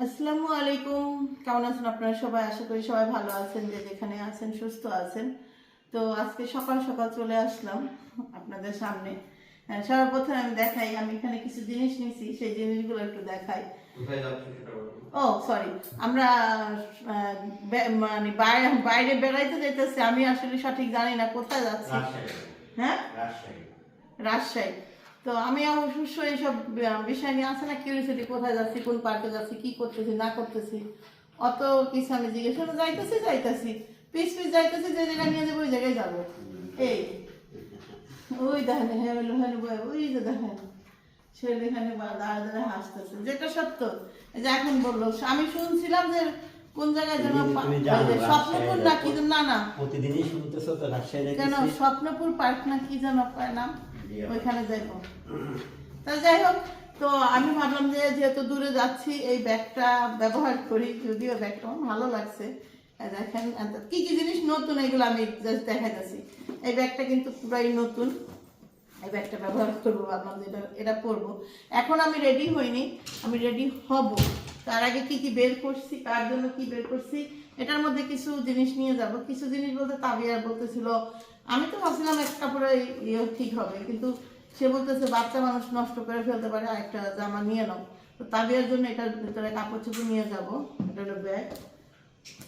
আসসালামু আলাইকুম। কেমন আছেন আপনারা সবাই? আশা করি সবাই ভালো আছেন যে যেখানে আছেন সুস্থ আছেন। তো আজকে সকাল সকাল চলে আসলাম আপনাদের সামনে। হ্যাঁ, সর্বপ্রথমে আমি দেখাই আমি এখানে কিছু জিনিস নিয়েছি সেই জিনিসগুলো একটু দেখাই। ও সরি আমরা মানে বাইরে বাইরে বেড়াইতে যেতেছি আমি আসলে সঠিক জানি না কোথায় যাচ্ছি। হ্যাঁ? রাজশাহী। রাজশাহী। তো আমি অবশ্য এইসব বিষয় নিয়ে আছে না কিউরিয়াসিটি কোথায় যাচ্ছি কোন পার্কে যাচ্ছি কি করতেছি না করতেছি অত কিছু আমি জিজ্ঞেস করে যাইতেছি যাইতেছি পিস পিস যাইতেছি যে জায়গায় নিয়ে যাব ওই জায়গায় যাব। এই ওই দেখেন হ্যাঁ হ্যাঁ বয় ওই যে দেখেন সে এখানে দাঁড়া দাঁড়া হাসতেছে। যেটা সত্য যে এখন বলল আমি শুনছিলাম যে কোন জায়গায় যেন স্বপ্নপুর না কি না না। প্রতিদিনই শুনতেছো তো রাজশাহী কেন স্বপ্নপুর পার্ক না কি যেন পায় নাম? ওইখানে যাইব। তা যাই হোক, তো আমি ভাবলাম যে যেহেতু দূরে যাচ্ছি, এই ব্যাগটা ব্যবহার করি, যদিও ব্যাগটা আমার ভালো লাগছে। দেখেন কি কি জিনিস নতুন এগুলো আমি জাস্ট দেখাইতেছি। এই ব্যাগটা কিন্তু পুরাই নতুন। এই ব্যাগটা ব্যবহার করব, ভাবলাম যে এটা এটা পরবো। এখন আমি রেডি হইনি, আমি রেডি হব। তার আগে কি কি বের করছি, কার জন্য কি বের করছি, এটার মধ্যে কিছু জিনিস নিয়ে যাব। কিছু জিনিস বলতে তাবিয়ার বলতেছিল আমি তো ভাবছিলাম এক কাপড়ে ইয়ে ঠিক হবে, কিন্তু সে বলতেছে বাচ্চা মানুষ নষ্ট করে ফেলতে পারে একটা জামা নিয়ে নাও। তো তাবিয়ার জন্য এটার ভিতরে কাপড় চোপড় নিয়ে যাব, এটা হলো ব্যাগ।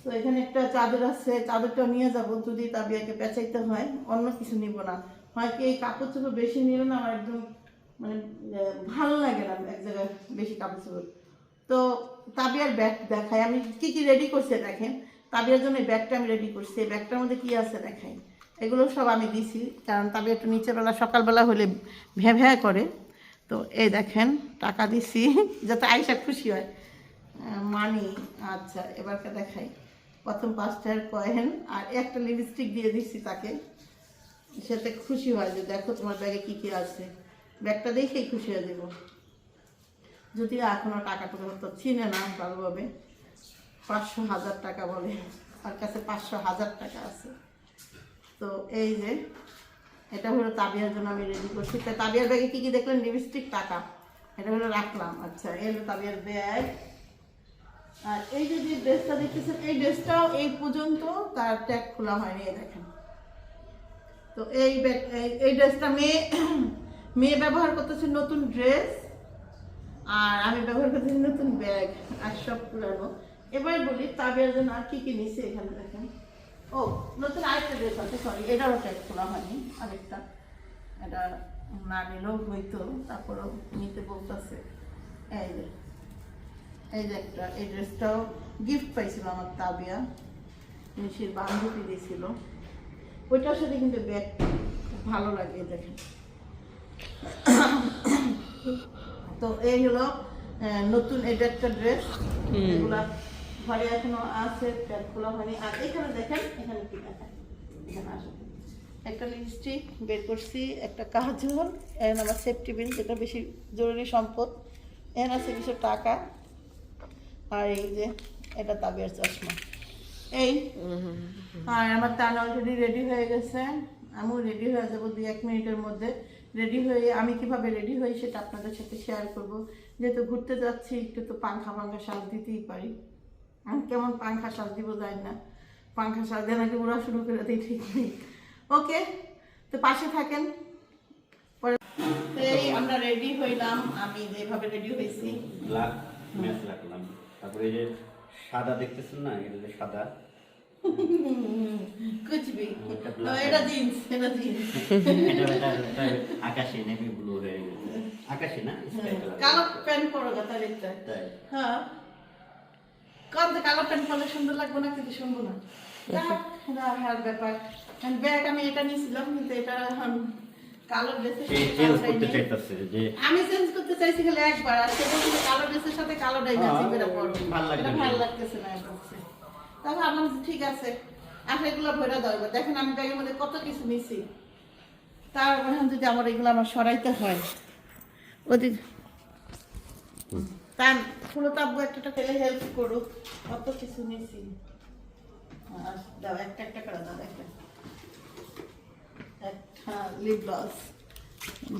তো এখানে একটা চাদর আছে চাদরটা নিয়ে যাব, যদি তাবিয়াকে পেঁচাইতে হয়, অন্য কিছু নিব না। হয় কি এই কাপড় চোপড় বেশি নিলে না আমার একদম মানে ভালো লাগে না এক জায়গায় বেশি কাপড় চোপড়। তো তাবিয়ার ব্যাগ দেখাই, আমি কি কি রেডি করছে দেখেন। তাবিয়ার জন্য ব্যাগটা আমি রেডি করছি, এই ব্যাগটার মধ্যে কি আছে দেখাই। এগুলো সব আমি দিছি, কারণ তাবিয়া একটু নিচেবেলা সকালবেলা হলে ভ্যা ভ্যা করে। তো এই দেখেন, টাকা দিছি, যাতে আইসা খুশি হয়। মানি আচ্ছা এবারকে দেখাই। প্রথম পাঁচটার কয়েন, আর একটা লিপস্টিক দিয়ে দিচ্ছি তাকে। সেতে খুশি হয় যে দেখো তোমার ব্যাগে কী কী আছে। ব্যাগটা দেখেই খুশি হয়ে দেবো যদিও এখনও টাকা টুকু তো চিনে না ভালোভাবে। পাঁচশো হাজার টাকা বলে, তার কাছে পাঁচশো হাজার টাকা আছে। তো এই যে, এটা হলো তাবিয়ার জন্য আমি রেডি করছি। তা তাবিয়ার ব্যাগে কি কি দেখলেন? লিপস্টিক টাকা। এটা হলো রাখলাম। আচ্ছা এই হলো তাবিয়ার ব্যাগ। আর এই যে যে ড্রেসটা দেখতেছেন, এই ড্রেসটাও এই পর্যন্ত তার ট্যাগ খোলা হয়নি দেখেন। তো এই ব্যাগ এই- ড্রেসটা মেয়ে মেয়ে ব্যবহার করতেছে নতুন ড্রেস, আর আমি ব্যবহার করতেছি নতুন ব্যাগ, আর সব পুরানো। এবার বলি তাবিয়ার জন্য আর কি কি নিছি এখানে দেখেন। ও আরেকটা ড্রেস আছে সরি এটারও ট্যাগ হয়নি আরেকটা। এটা না নিলেও হইতো তারপরেও নিতে বলতেছে। এই যে এই যে একটা এই ড্রেসটাও গিফট পাইছিল আমার তাবিয়া নিশির বান্ধবী দিয়েছিল। ওইটার সাথে কিন্তু ব্যাগ ভালো লাগে দেখেন। তো এই হলো নতুন এটা একটা ড্রেস এগুলা ঘরে এখনও আছে খোলা হয়নি। আর এখানে দেখেন এখানে কি দেখেন একটা লিপস্টিক বের করছি, একটা কাজল এখানে আমার সেফটি বিল যেটা বেশি জরুরি সম্পদ। এখানে আছে কিছু টাকা, আর এই যে এটা তাবিয়ার চশমা। এই, আর আমার তান অলরেডি রেডি হয়ে গেছে। আমিও রেডি হয়ে যাব দুই এক মিনিটের মধ্যে। রেডি হয়ে আমি কীভাবে রেডি হই সেটা আপনাদের সাথে শেয়ার করব। যেহেতু ঘুরতে যাচ্ছি, একটু তো পাংখা পাংখা সাজ দিতেই পারি। আমি কেমন পাংখা সাজ দিব যাই না। পাংখা সাজ দিয়ে নাকি ওরা শুরু করে দিই ঠিক নেই। ওকে তো পাশে থাকেন। পরে আমরা রেডি হইলাম আমি যেভাবে রেডি হয়েছি। ব্ল্যাক ম্যাচ রাখলাম তারপরে এই যে সাদা দেখতেছেন না এটা যে সাদা? কুচবি এটা এটা জিন্স এটা জিন্স এটা এটা এটা নেভি ব্লু হয়ে গেছে। আকাশি না? কালো প্যান্ট পরো কথা দেখতে হ্যাঁ। কাল কালো প্যান্ট পরলে সুন্দর লাগবে না কিন্তু শুনব না। যাক, ব্যাপার। ব্যাগ আমি এটা নিয়েছিলাম কিন্তু এটা কালো ড্রেসের সে সাথে চেঞ্জ কালোটাই করতে নেই। চাইতেছে যে আমি চেঞ্জ করতে চাইছি খালি একবার আর সে বলছে কালো ড্রেসের সাথে কালোটাই ম্যাচিং করে পরো। ভালো লাগবে এটা ভালো লাগতেছে না তা ভাবলাম ঠিক আছে আচ্ছা এগুলো ভরে দাও দেখেন আমি ব্যাগের মধ্যে কত কিছু নিছি তার যদি আমার এগুলো আমার সরাইতে হয় ওদিক তার তাব্বু একটা ফেলে হেল্প করুক কত কিছু নিছি দাও একটা একটা করে দাও একটা। একটা lip gloss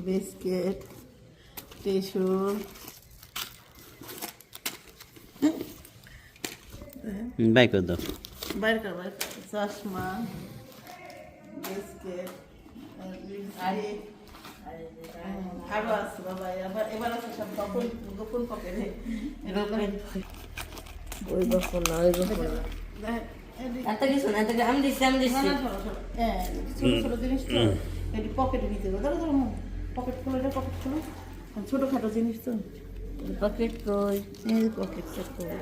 biscuit tissue buy করে দাও। বাইর কর বাইর কর। চশমা বিস্কিট আরে আরও আছে বাবা এবার এবার আছে সব গোপন গোপন পকেটে ওই গল্প না ওই গল্প না। এত কিছু না এত আমি দিচ্ছি আমি দিচ্ছি। হ্যাঁ ছোট ছোট জিনিস তো। এটি পকেটে নিতে হবে ধরো ধরো পকেট খুলো এটা পকেট খুলো। ছোটখাটো জিনিস তো। পকেট কই? এই পকেট সেট করে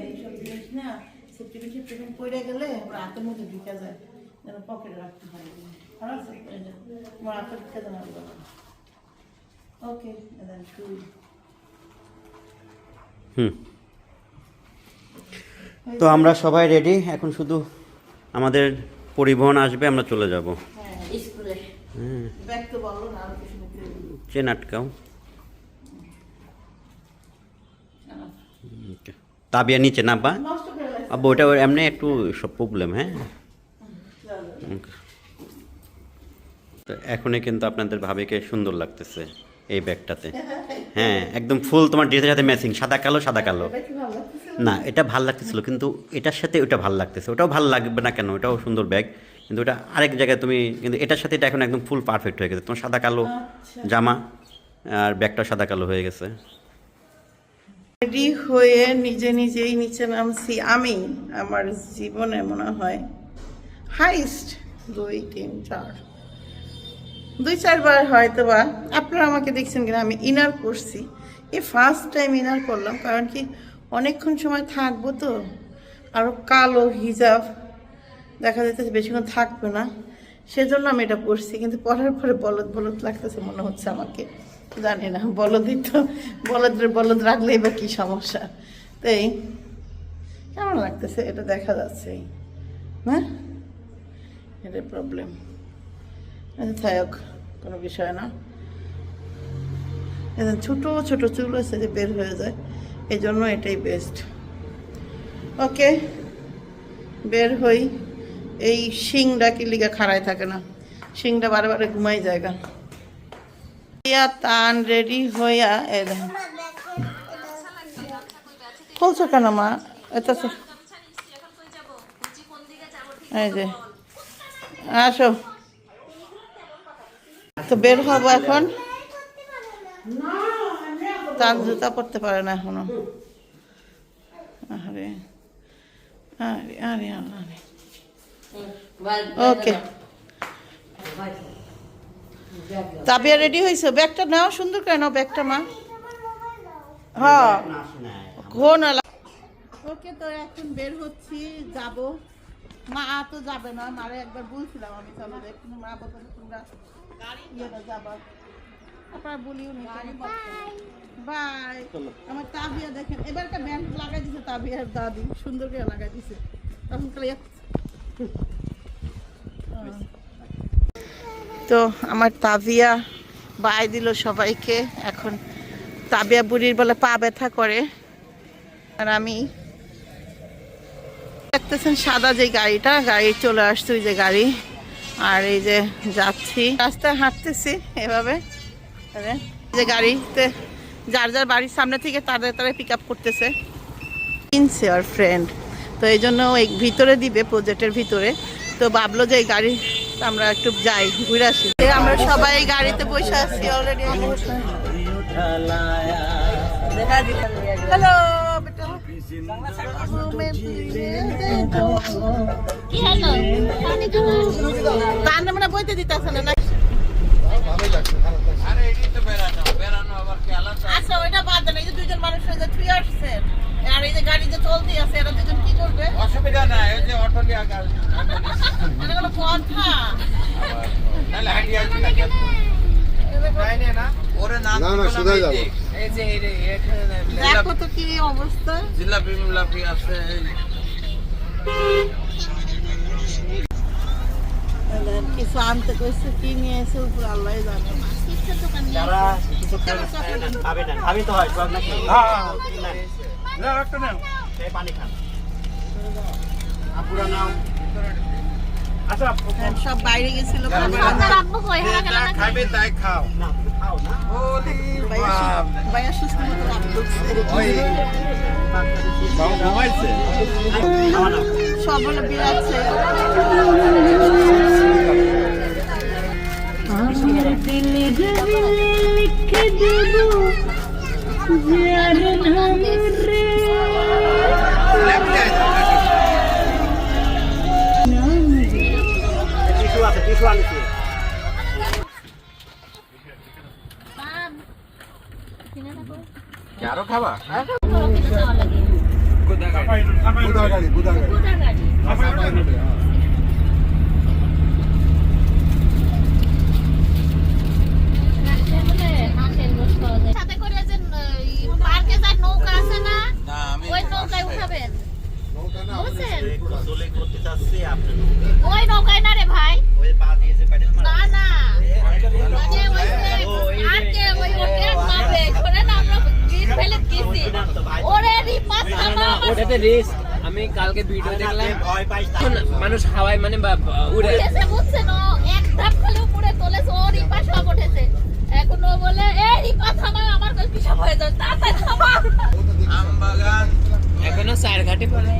এইসব জিনিস না সেপ্টিফিন সেপ্টিফিন পড়ে গেলে হাতের মধ্যে ঢুকে যায় যেন পকেটে রাখতে হয় আমার হাতে ঢুকে দেন ওকে দেন শুরু হুম। তো আমরা সবাই রেডি এখন শুধু আমাদের পরিবহন আসবে আমরা চলে যাব। হ্যাঁ। চেন আটকাও। তাবিয়া নিচে করে আব্বু ওটা এমনি একটু সব প্রবলেম হ্যাঁ। তো এখনই কিন্তু আপনাদের ভাবিকে সুন্দর লাগতেছে। এই ব্যাগটাতে। হ্যাঁ একদম ফুল তোমার ড্রেসের সাথে ম্যাচিং সাদা কালো সাদা কালো। না এটা ভালো লাগতেছিল কিন্তু এটার সাথে ওটা ভালো লাগতেছে। ওটাও ভালো লাগবে না কেন? ওটাও সুন্দর ব্যাগ। কিন্তু ওটা আরেক জায়গায় তুমি কিন্তু এটার সাথে এটা এখন একদম ফুল পারফেক্ট হয়ে গেছে। তোমার সাদা কালো আচ্ছা। জামা আর ব্যাগটাও সাদা কালো হয়ে গেছে। রেডি হয়ে নিজে নিজেই নিচে নামছি আমি আমার জীবনে মনে হয় হাইস্ট দুই তিন চার। দুই চারবার হয়তো বা আপনারা আমাকে দেখছেন কিনা, আমি ইনার করছি। এই ফার্স্ট টাইম ইনার করলাম, কারণ কি অনেকক্ষণ সময় থাকব তো আরও কালো হিজাব দেখা যাইতেছে বেশিক্ষণ থাকবে না, সেজন্য আমি এটা পড়ছি কিন্তু পড়ার পরে বলদ বলদ লাগতেছে মনে হচ্ছে আমাকে, জানি না, বলদই তো, বলদের, বলদ রাখলেই বা কী সমস্যা। তাই কেমন লাগতেছে? এটা দেখা যাচ্ছে। হ্যাঁ? এটা প্রবলেম থাক কোনো বিষয় না। এদের ছোট ছোট চুল আছে যে বের হয়ে যায় এই জন্য এটাই বেস্ট ওকে, বের হই। এই শিংটা কি লিগে খাড়ায় থাকে না? শিংটা বারে বারে ঘুমাই জায়গা তান রেডি হইয়া, এ দেখেন। বলছো কেন মা? এটা এই যে, আসো। তো বের হব এখন। তার জুতা পরতে পারে না এখনও। আরে আরে আরে ওকে তাবিয়া রেডি হয়েছে? ব্যাগটা নাও, সুন্দর করে নাও ব্যাগটা, মা। হ্যাঁ ঘন ওকে তো এখন বের হচ্ছি, যাব। মা তো যাবে না মারে একবার বলছিলাম আমি চলো কিন্তু মা বলতে তোমরা ইয়েটা যাবা। আপনার বলিও নি বাই। আমার তাবিয়া দেখেন এবার একটা ব্যান্ড লাগাই দিছে তাবিয়ার দাদি সুন্দর করে লাগাই দিছে। তখন তো আমার তাবিয়া বাই দিল সবাইকে এখন তাবিয়া বুড়ির বলে পা ব্যথা করে আর আমি দেখতেছেন সাদা যে গাড়িটা গাড়ি চলে আসছে ওই যে গাড়ি। আর এই যে যাচ্ছি রাস্তায় হাঁটতেছি এভাবে। যে গাড়িতে যার যার বাড়ির সামনে থেকে তাদের তারা পিক আপ করতেছে। কিনছে আর ফ্রেন্ড তো এই জন্য এই ভিতরে দিবে প্রজেক্টের ভিতরে। তো ভাবলো যে এই গাড়ি আমরা একটু যাই ঘুরে আসি। আমরা সবাই এই গাড়িতে বসে আছি অলরেডি হ্যালো আচ্ছা ওইটা বাদ দেন এই যে দুইজন মানুষ থ্রি আসছেন আর এই যে গাড়ি যে চলতে আছে এরা দুজন কি করবে অসুবিধা নাই ওই যে অটো নিয়ে আগে এটা কোনো কথা হাঁটিয়ে আসবি না ওরে না যাব। দেখো তো কি অবস্থা। জিলাপি মিলাপি আছে কিছু আনতে কইছে কি নিয়ে এসে উপর আল্লাহ জানে। যারা কিছু খাবে না। খাবি তো হয় সব নাকি। একটা নাও পানি খান। আপুরা নাও। সব বাইরে গেছিল। খাবার আপনার আব্বু কই? হারা গেল যা নাকি? খাবে তাই খাও। ওরে ভাইয়া সু- বাপ। ভাইয়া সুস্থ মতো রাত করছে। ওই। বাবু ঘুমাইছে সব হলো বিলাচ্ছে পান। কিনে রাখো। আরও খাবা বড় কিনে দেওয়া লাগে। কোথা গাড়ি? গাড়িতে বলে হাঁসের গোশত পাওয়া যায়। সাথে করে যে এই পার্কে যার নৌকা আছে না না আমি ওই নৌকায় উঠাবেন বুঝছেন ওই নৌকায় না রে ভাই না না মানে ওটাতে রিস্ক আমি কালকে ভিডিও দেখলাম মানুষ হাওয়ায় মানে উড়ে বুঝছেন ও এক ধাপ খালি উপরে তোলেছে ও রিপা সব উঠেছে এখন ও বলে এ রিপা থামা আমার কাছে পিসাব হয়ে যাবে তাড়াতাড়ি থামা আম বাগান এখনও চার পড়ে।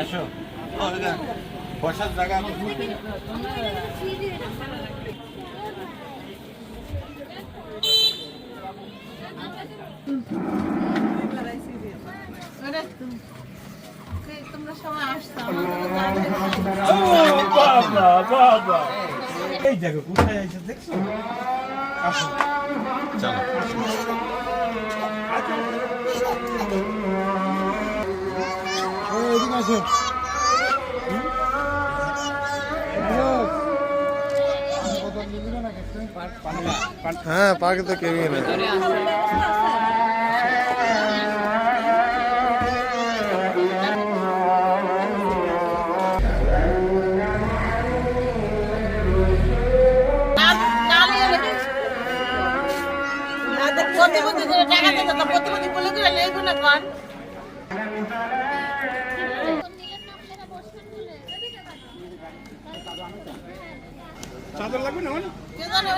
আসো। বসার জায়গা আরে তুম- কে- তোমরা সবাই আসছো আমার তো জানাই ছিল। হ্যাঁ পার্কে তো কেউই নেই না- না নিয়ে রেখে- না তো প্রতিপত্তি করে টাকা দিতে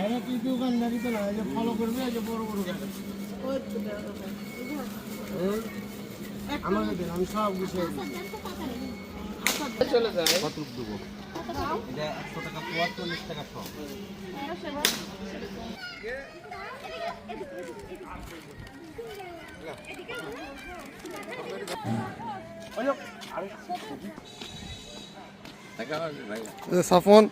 আরে আমাকে দিন আমি সব গুছিয়ে দিই। এটা একশো টাকা খোয়া চল্লিশ টাকা সব এই যে সাফন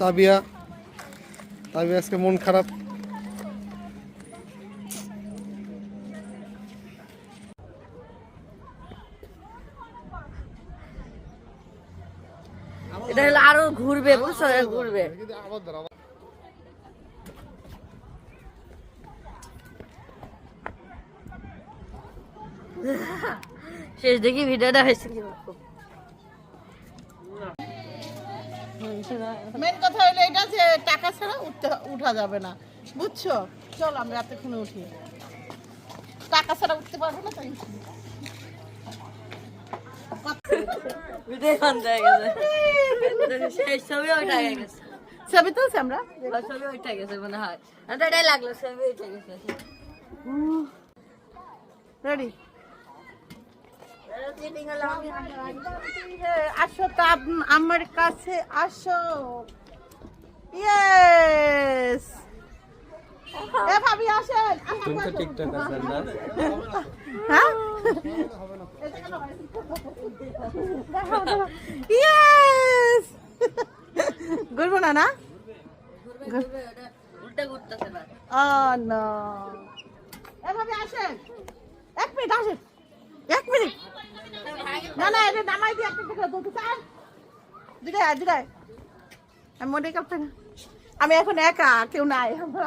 তাবিয়া তাবিয়া আজকে মন খারাপ এটা হলো আরও ঘুরবে ঘুরবে শেষ দেখি ভিডিওটা হয়েছে কি মেন কথা হলো এটা যে টাকা ছাড়া উঠতে উঠা যাবে না। বুঝছ? চল আমরা এতক্ষণে উঠি। টাকা ছাড়া উঠতে পারব না তাই হয়ে ছবি হয়ে ছবি তুলছি আমরা? ছবি ওইটা গেছে মনে হয়। লাগল ছবি গেছে। রেডি আসো তো আমার কাছে আসো। ইয়েস এ ভাবি আসেন। তুমি তো আছেন না? হ্যাঁ? ইয়েস ঘুরবো না না? উল্টা ঘুরতেছে না ও নো এভাবে আসেন। এক মিনিট আসেন। এক মিনিট। না না এটা নামাই দিয়ে একটা টাকা দুটো আমি মনে করতে আমি এখন একা কেউ নাই। আমার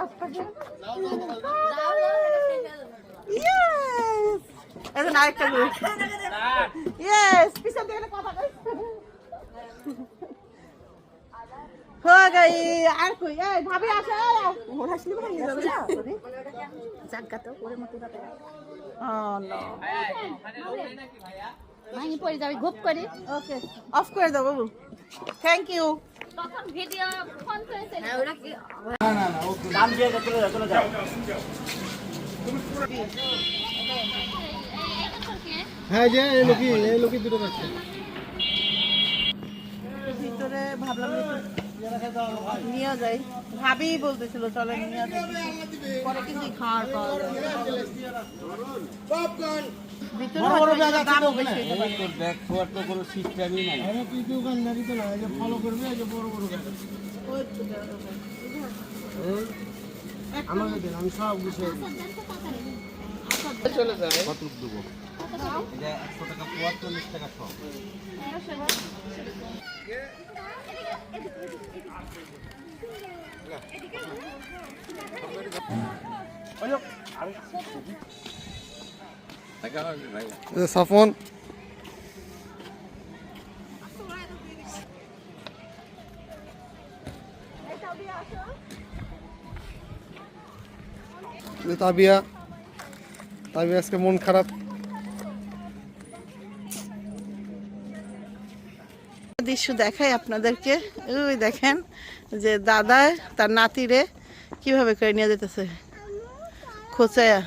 এখন আরেকটা গ্রুপ ইয়েস পিছন থেকে কথা কই। হয়ে গই আর কই? এই ভাবি আসে মোর হাসলি ভাঙি যাবে না? জাগা তো করে মতো ও নো ভাঙি পড়ে যাবে ঘুপ করে। ওকে অফ করে দাও বাবু। থ্যাংক ইউ তখন ভিডিও ফোন করেছে হ্যাঁ ওটা কি হ্যাঁ যে এই লোকই এই লোকই দুটো যাচ্ছে ভিতরে ভাবলাম নিয়ে যাই। ভাবি বলতেছিল চলে নিয়ে যাই। পরে কিছু খাওয়ার পাওয়া যায় আমাকে দেন আমি সব গুছিয়ে দিই। কত দেবো? এটা একশো টাকা পোয়া চল্লিশ টাকা সব। এই যে সাফন তাবিয়া তাবিয়া আজকে মন খারাপ। দৃশ্য দেখাই আপনাদেরকে। ওই দেখেন যে দাদা, তার নাতিরে কীভাবে করে নিয়ে যেতেছে। খোঁচায়া।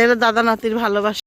এটা দাদা নাতির ভালোবাসা।